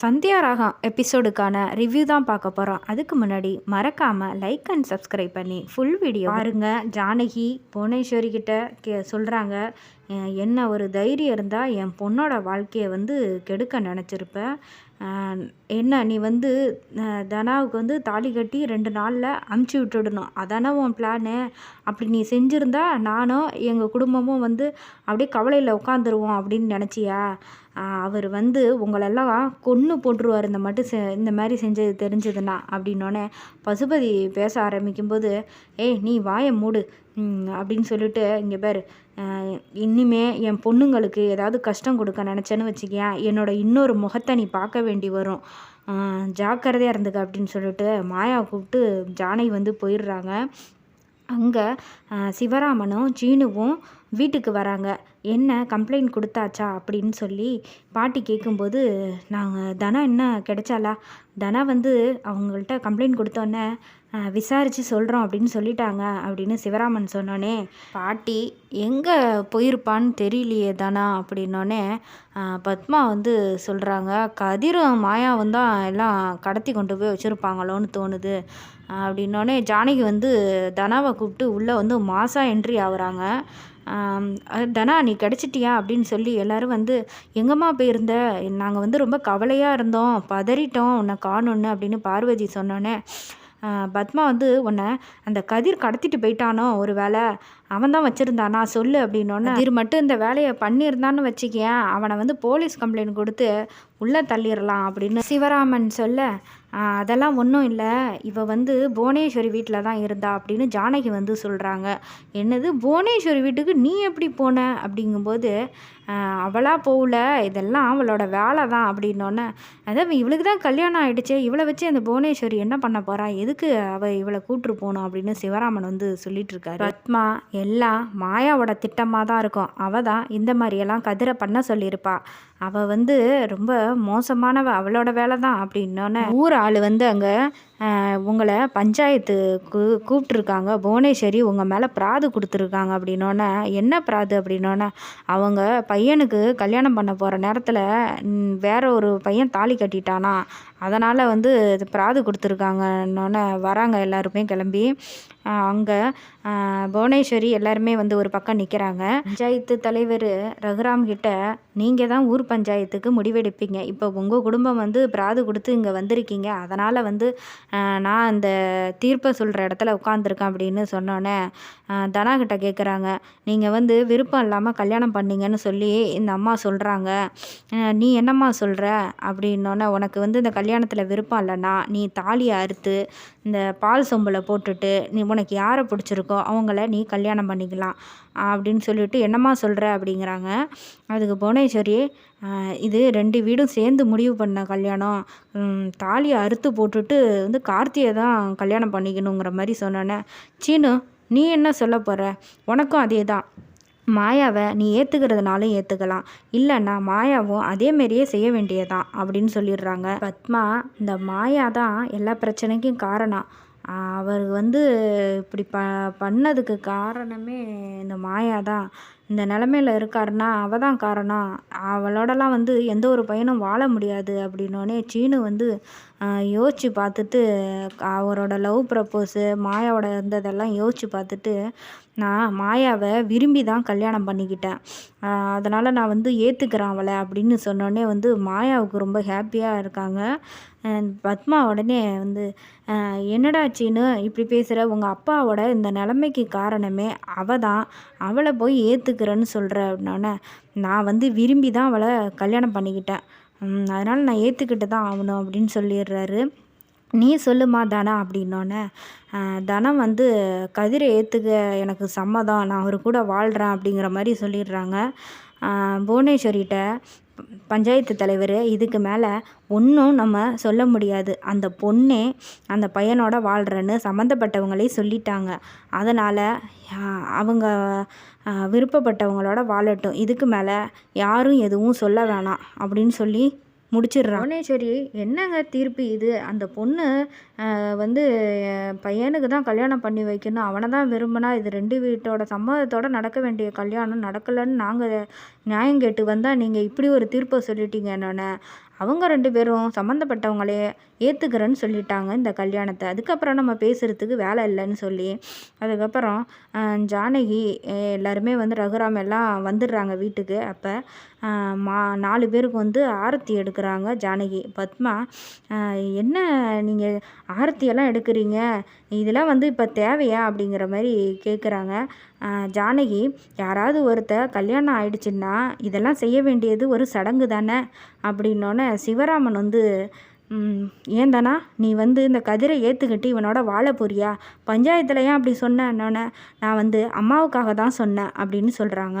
சந்தியா ராகம் எபிசோடுக்கான ரிவ்யூ தான் பார்க்க போகிறோம் அதுக்கு முன்னாடி மறக்காமல் லைக் அண்ட் சப்ஸ்கிரைப் பண்ணி ஃபுல் வீடியோ பாருங்க. ஜானகி புவனேஸ்வரி கிட்ட கே சொல்கிறாங்க என்ன ஒரு தைரியம் இருந்தால் என் பொண்ணோட வாழ்க்கையை வந்து கெடுக்க நினச்சிருப்பேன் என்ன நீ வந்து தனாவுக்கு வந்து தாலி கட்டி ரெண்டு நாளில் அமுச்சு விட்டுடணும். அதானே உன் பிளானு அப்படி நீ செஞ்சுருந்தா நானும் எங்கள் குடும்பமும் வந்து அப்படியே கவலையில் உட்காந்துருவோம் அப்படின்னு நினச்சியா? அவர் வந்து உங்களெல்லாம் கொன்று போட்டுருவார் இந்த மட்டும் செ இந்த மாதிரி செஞ்சது தெரிஞ்சதுன்னா அப்படின்னோடனே பசுபதி பேச ஆரம்பிக்கும்போது ஏய் நீ வாயை மூடு. அப்படின்னு சொல்லிட்டு இங்கே பேர் இனிமே என் பொண்ணுங்களுக்கு ஏதாவது கஷ்டம் கொடுக்க நினச்சேன்னு வச்சுக்கேன் என்னோட இன்னொரு முகத்தை நீ பார்க்க வேண்டி வரும். ஜாக்கிரதையாக இருந்துக்க அப்படின்னு சொல்லிட்டு மாயா கூப்பிட்டு ஜானகி வந்து போயிடுறாங்க. அங்கே சிவராமனும் சீனுவும் வீட்டுக்கு வராங்க. என்ன கம்ப்ளைண்ட் கொடுத்தாச்சா? அப்படின்னு சொல்லி பாட்டி கேட்கும்போது நாங்கள் தனா என்ன கிடைச்சாலா தனா வந்து அவங்கள்ட்ட கம்ப்ளைண்ட் கொடுத்தோன்னே விசாரித்து சொல்கிறோம் அப்படின்னு சொல்லிட்டாங்க அப்படின்னு சிவராமன் சொன்னோன்னே பாட்டி எங்கே போயிருப்பான்னு தெரியலையே தானா அப்படின்னோடனே பத்மா வந்து சொல்கிறாங்க கதிரும் மாயாவும் தான் எல்லாம் கடத்தி கொண்டு போய் வச்சுருப்பாங்களோன்னு தோணுது அப்படின்னோடனே ஜானகி வந்து தனாவை கூப்பிட்டு உள்ளே வந்து மாசா என்ட்ரி ஆகுறாங்க. தனா நீ கிடச்சிட்டியா? அப்படின்னு சொல்லி எல்லாரும் வந்து எங்கம்மா போயிருந்த? நாங்கள் வந்து ரொம்ப கவலையாக இருந்தோம். பதறிட்டோம். உன்னை காணோன்னு அப்படின்னு பார்வதி சொன்னோன்னே பத்மா வந்து உன்னை அந்த கதிர் கடத்திட்டு போயிட்டானோ ஒரு வேளை அவன் தான் வச்சுருந்தானா? சொல்லு அப்படின்னோடனே இது மட்டும் இந்த வேலையை பண்ணியிருந்தான்னு வச்சுக்கேன். அவனை வந்து போலீஸ் கம்ப்ளைண்ட் கொடுத்து உள்ளே தள்ளிடலாம் அப்படின்னு சிவராமன் சொல்ல அதெல்லாம் ஒன்றும் இல்லை. இவ வந்து புவனேஸ்வரி வீட்டில் தான் இருந்தா அப்படின்னு ஜானகி வந்து சொல்கிறாங்க என்னது? புவனேஸ்வரி வீட்டுக்கு நீ எப்படி போன? அப்படிங்கும்போது அவளாக போகல. இதெல்லாம் அவளோட வேலை தான் அப்படின்னோடனே அதான் இவளுக்கு தான் கல்யாணம் ஆயிடுச்சே. இவளை வச்சு அந்த புவனேஸ்வரி என்ன பண்ண போறா? எதுக்கு அவள் இவளை கூட்டு போகணும்? அப்படின்னு சிவராமன் வந்து சொல்லிட்டு இருக்காரு. பத்மா எல்லாம் மாயாவோட திட்டமாக தான் இருக்கும். அவ தான் இந்த மாதிரியெல்லாம் கதிரை பண்ண சொல்லியிருப்பா. அவள் வந்து ரொம்ப மோசமானவ. அவளோட வேலை தான் அப்படின்னோடனே ஊர் ஆள் வந்து அங்கே உங்களை பஞ்சாயத்துக்கு கூப்பிட்ருக்காங்க புவனேஸ்வரி உங்கள் மேலே பிராது கொடுத்துருக்காங்க அப்படின்னோடனே என்ன பிராது அப்படின்னோடனே அவங்க பையனுக்கு கல்யாணம் பண்ண போகிற நேரத்தில் வேற ஒரு பையன் தாலி கட்டிட்டானா அதனால் வந்து இது பிராது கொடுத்துருக்காங்கன்னொன்னே வராங்க எல்லாருமே கிளம்பி. அங்கே புவனேஸ்வரி எல்லாருமே வந்து ஒரு பக்கம் நிற்கிறாங்க பஞ்சாயத்து தலைவர் ரகுராம் கிட்ட நீங்கள் தான் ஊர் பஞ்சாயத்துக்கு முடிவெடுப்பீங்க. இப்போ உங்கள் குடும்பம் வந்து பிராது கொடுத்து இங்கே வந்திருக்கீங்க. அதனால் வந்து நான் அந்த தீர்ப்பை சொல்கிற இடத்துல உட்காந்துருக்கேன் அப்படின்னு சொன்னோன்னே தனாகிட்ட தனா கிட்ட கேட்குறாங்க நீங்கள் வந்து விருப்பம் இல்லாமல் கல்யாணம் பண்ணீங்கன்னு சொல்லி இந்த அம்மா சொல்கிறாங்க நீ என்னம்மா சொல்கிற அப்படின்னோடனே உனக்கு வந்து இந்த கல்யாணத்தில் விருப்பம் இல்லைன்னா நீ தாலியை அறுத்து இந்த பால் சொம்பில் போட்டுட்டு நீ உனக்கு யாரை பிடிச்சிருக்கோ அவங்கள நீ கல்யாணம் பண்ணிக்கலாம் அப்படின்னு சொல்லிட்டு என்னம்மா சொல்கிற அப்படிங்கிறாங்க. அதுக்கு புவனேஸ்வரி இது ரெண்டு வீடும் சேர்ந்து முடிவு பண்ண கல்யாணம். தாலியை அறுத்து போட்டுட்டு வந்து கார்த்தியை தான் கல்யாணம் பண்ணிக்கணுங்கிற மாதிரி சொன்னோன்னே சீனு நீ என்ன சொல்ல போகிற உனக்கும் அதே தான். மாயாவை நீ ஏற்றுக்கிறதுனாலும் ஏற்றுக்கலாம் இல்லைன்னா மாயாவும் அதே மாதிரியே செய்ய வேண்டியதான் அப்படின்னு சொல்லிடுறாங்க. பத்மா இந்த மாயா தான் எல்லா பிரச்சனைக்கும் காரணம். அவர் வந்து இப்படி ப பண்ணதுக்கு காரணமே இந்த மாயா தான். இந்த நிலமையில இருக்காருன்னா அவள் தான் காரணம். அவளோடலாம் வந்து எந்த ஒரு பையனும் வாழ முடியாது அப்படின்னோடனே சீனு வந்து யோசித்து பார்த்துட்டு அவரோட லவ் ப்ரப்போஸு மாயாவோட இருந்ததெல்லாம் யோசித்து பார்த்துட்டு நான் மாயாவை விரும்பி தான் கல்யாணம் பண்ணிக்கிட்டேன். அதனால் நான் வந்து ஏற்றுக்கிறேன் அவளை அப்படின்னு சொன்னோடனே வந்து மாயாவுக்கு ரொம்ப ஹாப்பியாக இருக்காங்க. பத்மா உடனே வந்து என்னடா சீனு இப்படி பேசுகிற உங்கள் அப்பாவோட இந்த நிலைமைக்கு காரணமே அவ தான். அவளை போய் ஏற்றுக்கிறேன்னு சொல்கிற அப்படின்னோடனே நான் வந்து விரும்பி தான் அவளை கல்யாணம் பண்ணிக்கிட்டேன். அதனால் நான் ஏற்றுக்கிட்டு தான் ஆகணும் அப்படின்னு சொல்லிடுறாரு. நீ சொல்லுமா தனா அப்படின்னோடனே தனம் வந்து கதிரை ஏற்றுக்க எனக்கு சம்மதம் நான் அவர் கூட வாழ்கிறேன் அப்படிங்கிற மாதிரி சொல்லிடுறாங்க. புவனேஸ்வரிகிட்ட பஞ்சாயத்து தலைவர் இதுக்கு மேலே ஒன்றும் நம்ம சொல்ல முடியாது. அந்த பொண்ணே அந்த பையனோட வாழ்கிறேன்னு சம்மந்தப்பட்டவங்களே சொல்லிட்டாங்க. அதனால் அவங்க விருப்பப்பட்டவங்களோட வாழட்டும். இதுக்கு மேலே யாரும் எதுவும் சொல்ல வேணாம் அப்படின்னு சொல்லி முடிச்சிடுறான். புவனேஸ்வரி என்னங்க தீர்ப்பு இது? அந்த பொண்ணு வந்து பையனுக்கு தான் கல்யாணம் பண்ணி வைக்கணும். அவனை தான் விரும்பினா இது ரெண்டு வீட்டோட சம்மதத்தோட நடக்க வேண்டிய கல்யாணம் நடக்கலைன்னு நாங்கள் நியாயம் கேட்டு வந்தால் நீங்கள் இப்படி ஒரு தீர்ப்பை சொல்லிட்டீங்க அவங்க ரெண்டு பேரும் சம்மந்தப்பட்டவங்களே ஏற்றுக்கிறேன்னு சொல்லிட்டாங்க இந்த கல்யாணத்தை. அதுக்கப்புறம் நம்ம பேசுகிறதுக்கு வேலை இல்லைன்னு சொல்லி அதுக்கப்புறம் ஜானகி எல்லாருமே வந்து ரகுராம் எல்லாம் வந்துடுறாங்க வீட்டுக்கு. அப்போ மா நாலு பேருக்கு வந்து ஆரத்தி எடுக்கிறாங்க ஜானகி. பத்மா என்ன நீங்கள் ஆரத்தியெல்லாம் எடுக்கிறீங்க? இதெல்லாம் வந்து இப்போ தேவையா? அப்படிங்கிற மாதிரி கேட்குறாங்க ஜானகி யாராவது ஒருத்தர் கல்யாணம் ஆயிடுச்சுன்னா இதெல்லாம் செய்ய வேண்டியது ஒரு சடங்கு தானே அப்படின்னோடனே சிவராமன் வந்து ஏந்தானா நீ வந்து இந்த கதிரை ஏற்றுக்கிட்டு இவனோட வாழ போறியா? பஞ்சாயத்தில் ஏன் அப்படி சொன்னேன்னொன்னே நான் வந்து அம்மாவுக்காக தான் சொன்னேன் அப்படின்னு சொல்கிறாங்க